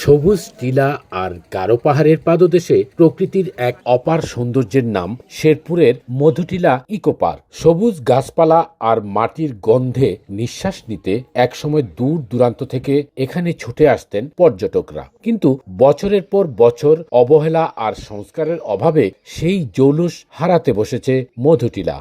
সবুজ টিলা আর গারো পাহাড়ের পাদদেশে প্রকৃতির এক অপার সৌন্দর্যের নাম শেরপুরের মধুটিলা ইকো পার্ক। সবুজ গাছপালা আর মাটির গন্ধে নিঃশ্বাস নিতে একসময় দূর দূরান্ত থেকে এখানে ছুটে আসতেন পর্যটকরা। কিন্তু বছরের পর বছর অবহেলা আর সংস্কারের অভাবে সেই জৌলুস হারাতে বসেছে মধুটিলা।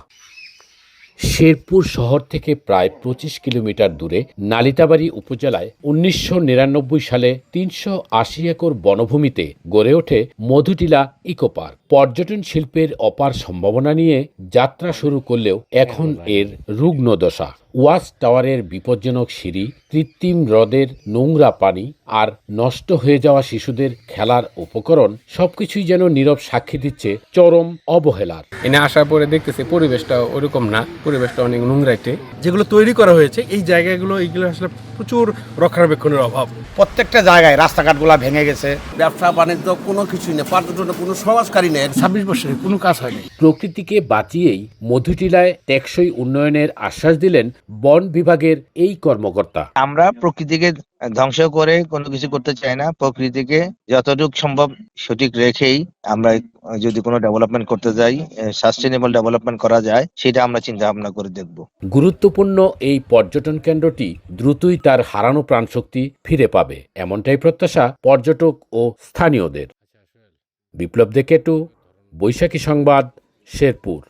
শেরপুর শহর থেকে প্রায় পঁচিশ কিলোমিটার দূরে নালিতাবাড়ি উপজেলায় উনিশশো নিরানব্বই সালে তিনশো আশি একর বনভূমিতে গড়ে ওঠে মধুটিলা ইকোপার্ক পর্যটন শিল্পের অপার সম্ভাবনা নিয়ে যাত্রা শুরু করলেও এখন এর রুগ্ন দশা ওয়াচ টাওয়ারের বিপজ্জনক সিঁড়ি কৃত্রিম হ্রদের নোংরা পানি আর নষ্ট হয়ে যাওয়া শিশুদের খেলার উপকরণ সবকিছুই যেন নীরব সাক্ষী দিচ্ছে চরম অবহেলার। এনে আসার পরে দেখতেছি পরিবেশটা ওরকম না পরিবেশটা অনেক নোংরাইতে যেগুলো তৈরি করা হয়েছে এই জায়গাগুলো এইগুলো আসলে প্রচুর রক্ষণাবেক্ষণের অভাব। প্রত্যেকটা জায়গায় রাস্তাঘাটগুলো ভেঙে গেছে। ব্যবসা বাণিজ্য কোনো কিছুই নেই পর্যটন কোনো সমাজকারী নেই ছাব্বিশ বছরে কোনো কাজ হয়নি। প্রকৃতিকে বাঁচিয়েই মধুটিলায় টেকসই উন্নয়নের আশ্বাস দিলেন বন বিভাগের এই কর্মকর্তা। আমরা প্রকৃতিকে ধ্বংস করে কোনো কিছু করতে চাই না। প্রকৃতিকে যতটুকু সম্ভব সঠিক রেখেই আমরা যদি কোনো ডেভেলপমেন্ট করতে যাই সাস্টেনেবল ডেভেলপমেন্ট করা যায়, সেটা আমরা চিন্তা ভাবনা করে দেখব। গুরুত্বপূর্ণ এই পর্যটন কেন্দ্রটি দ্রুতই তার হারানো প্রাণশক্তি ফিরে পাবে। এমনটাই প্রত্যাশা পর্যটক ও স্থানীয়দের। বিপ্লব দেকেটু বৈশাখী সংবাদ, শেরপুর।